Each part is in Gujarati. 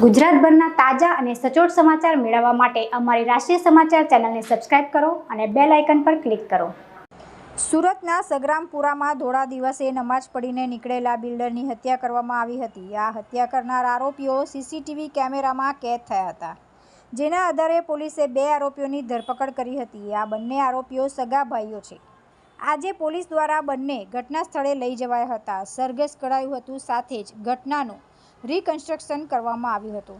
ગુજરાતભરના તાજા અને સચોટ સમાચાર મેળવવા માટે અમારી રાષ્ટ્રીય સમાચાર ચેનલને સબસ્ક્રાઇબ કરો અને બેલ આઇકન પર ક્લિક કરો. સુરતના સગ્રામપુરામાં ધોળા દિવસે નમાજ પડીને નીકળેલા બિલ્ડરની હત્યા કરવામાં આવી હતી. આ હત્યા કરનાર આરોપીઓ સીસીટીવી કેમેરામાં કેદ થયા હતા. જેના આધારે પોલીસે બે આરોપીઓની ધરપકડ કરી હતી. આ બંને આરોપીઓ સગા ભાઈઓ છે. આજે પોલીસ દ્વારા બંને ઘટના સ્થળે લઈ જવાયા હતા. સરઘસ કરાયું હતું સાથે જ ઘટનાનું રિકન્સ્ટ્રક્શન કરવામાં આવ્યું હતું.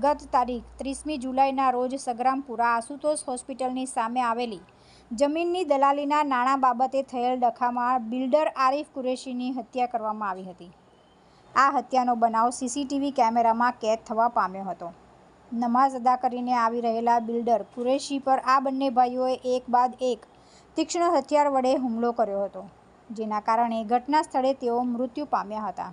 ગત તારીખ ત્રીસમી જુલાઈના રોજ સગ્રામપુરા આશુતોષ હોસ્પિટલની સામે આવેલી જમીનની દલાલીના નાણાં બાબતે થયેલ ડખામાં બિલ્ડર આરિફ કુરેશીની હત્યા કરવામાં આવી હતી. આ હત્યાનો બનાવ સીસીટીવી કેમેરામાં કેદ થવા પામ્યો હતો. નમાઝ અદા કરીને આવી રહેલા બિલ્ડર કુરેશી પર આ બંને ભાઈઓએ એક બાદ એક તીક્ષ્ણ હથિયાર વડે હુમલો કર્યો હતો, જેના કારણે ઘટના સ્થળે તેઓ મૃત્યુ પામ્યા હતા.